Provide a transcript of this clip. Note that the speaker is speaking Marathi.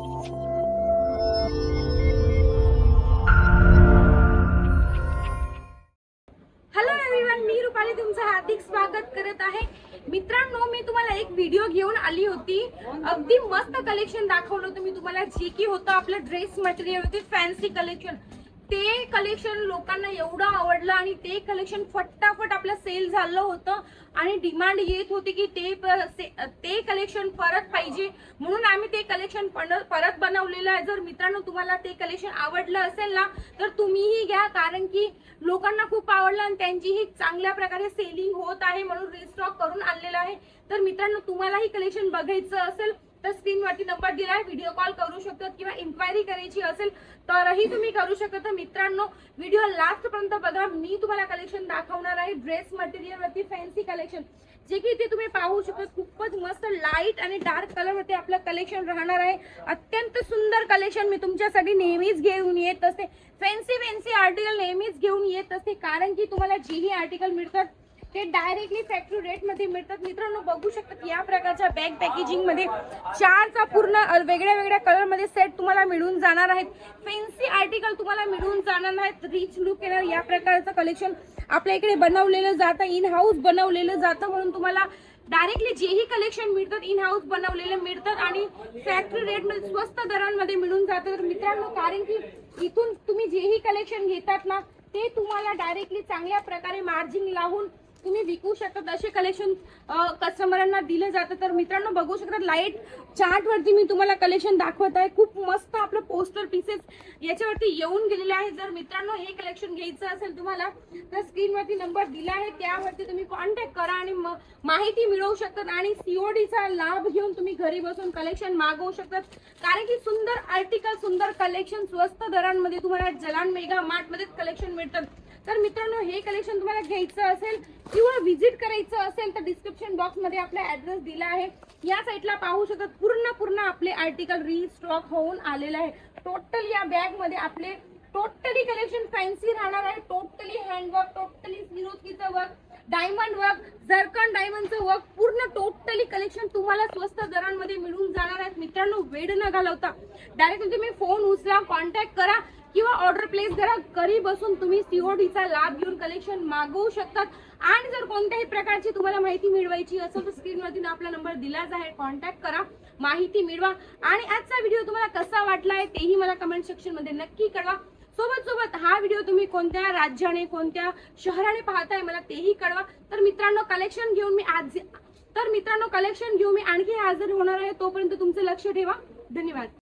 हॅलो मी रुपाली तुमचं हार्दिक स्वागत करत आहे. मित्रांनो मी तुम्हाला एक व्हिडिओ घेऊन आली होती. अगदी मस्त कलेक्शन दाखवलं होतं. मी तुम्हाला जे की होतं आपलं ड्रेस मटेरियल होते फॅन्सी कलेक्शन ते कलेक्शन लोकांना एवढं आवडलं आणि ते कलेक्शन फटाफट आपलं सेल झालं होतं. आणि डिमांड येत होती की ते प- से- ते कलेक्शन परत पाहिजे. म्हणून आम्ही ते कलेक्शन परत बनवलेलं आहे. जर मित्रांनो तुम्हाला ते कलेक्शन आवडलं असेल ना तर तुम्हीही घ्या. कारण की लोकांना खूप आवडलं आणि त्यांचीही चांगल्या प्रकारे सेलिंग होत आहे म्हणून रिस्टॉक करून आणलेलं आहे. तर मित्रांनो तुम्हालाही कलेक्शन बघायचं असेल तर स्क्रीनवरती नंबर दिला आहे व्हिडिओ कॉल करू शकतात किंवा इन्क्वायरी करायची असेल तरही तुम्ही करू शकता. तर मित्रांनो व्हिडिओ लास्ट पर्यंत बघा. मी तुम्हाला कलेक्शन दाखवणार आहे. ड्रेस मटेरियल वरती फॅन्सी कलेक्शन जे की इथे तुम्ही पाहू शकता. खूपच मस्त लाइट आणि डार्क कलर वरती आपलं कलेक्शन राहणार आहे. अत्यंत सुंदर कलेक्शन मी तुमच्यासाठी नेहमीच घेऊन येत असते. फॅन्सी फॅन्सी आर्टिकल नेहमीच घेऊन येत असते. कारण की तुम्हाला जेही आर्टिकल मिळतात ते डायरेक्टली फॅक्टरी रेटमध्ये मिळतात. मित्रांनो बघू शकतात या प्रकारच्या बॅग पॅकेजिंगमध्ये चारचा पूर्ण वेगळ्या वेगळ्या कलरमध्ये सेट तुम्हाला मिळून जाणार आहेत. फॅन्सी आर्टिकल तुम्हाला मिळून जाणार आहेत रिच लुक येणार. या प्रकारचं कलेक्शन आपल्या इकडे बनवलेलं जातं इन हाऊस बनवलेलं जातं. म्हणून तुम्हाला डायरेक्टली जेही कलेक्शन मिळतात इन हाऊस बनवलेले मिळतात आणि फॅक्टरी रेटमध्ये स्वस्त दरांमध्ये मिळून जातं. तर मित्रांनो कारण की इथून तुम्ही जेही कलेक्शन घेतात ना ते तुम्हाला डायरेक्टली चांगल्या प्रकारे मार्जिन लावून तुम्ही विकू शकतात असे कलेक्शन कस्टमरांना दिलं जातं. तर मित्रांनो बघू शकतात लाइट चार्ट वरती मी तुम्हाला कलेक्शन दाखवत आहे. खूप मस्त आपलं पोस्टर पीसेस याच्यावरती येऊन गेलेले आहे जर मित्रांनो हे कलेक्शन घ्यायचं असेल तुम्हाला तर स्क्रीनवरती नंबर दिला आहे. त्यावरती तुम्ही कॉन्टॅक्ट करा आणि म- माहिती मिळवू शकतात आणि सीओडीचा लाभ घेऊन तुम्ही घरी बसून कलेक्शन मागवू शकतात कारण की सुंदर आर्टिकल सुंदर कलेक्शन स्वस्त दरांमध्ये तुम्हाला जलान मेगा मार्टमध्येच कलेक्शन मिळतात. तर मित्रांनो हे कलेक्शन तुम्हाला घ्यायचं असेल किंवा व्हिजिट करायचं असेल तर डिस्क्रिप्शन बॉक्समध्ये आपला ऍड्रेस दिला आहे. या साईडला पाहू शकतात पूर्ण पूर्ण आपले आर्टिकल रिस्टॉक होऊन आलेलं आहे. टोटल या बॅगमध्ये आपले टोटली कलेक्शन फॅन्सी राहणार आहे. टोटली हँडवर्क टोटली निरोधकीचं वर्क डायमंड वर्क झरकन डायमंडचं वर्क पूर्ण टोटली कलेक्शन तुम्हाला स्वस्त दरांमध्ये मिळून जाणार आहेत. मित्रांनो वेळ न घालवता. डायरेक्ट तुम्ही फोन उचला कॉन्टॅक्ट करा. किंवा ऑर्डर प्लेस करा घरी बसून तुम्ही सीओडीचा लाभ घेऊन कलेक्शन मागवू शकतात. आणि जर कोणत्याही प्रकारची तुम्हाला माहिती मिळवायची असेल तर स्क्रीनवरती आपला नंबर दिलाच आहे. कॉन्टॅक्ट करा. माहिती मिळवा. आणि आजचा व्हिडिओ तुम्हाला कसा वाटला आहे तेही मला कमेंट सेक्शनमध्ये नक्की कळवा. सोबत सोबत हा व्हिडिओ तुम्ही कोणत्या राज्याने कोणत्या शहराने पाहताय मला तेही कळवा. तर मित्रांनो कलेक्शन घेऊन मी आज तर मित्रांनो कलेक्शन घेऊन मी आणखी हजर होणार आहे. तोपर्यंत तुमचं लक्ष ठेवा. धन्यवाद.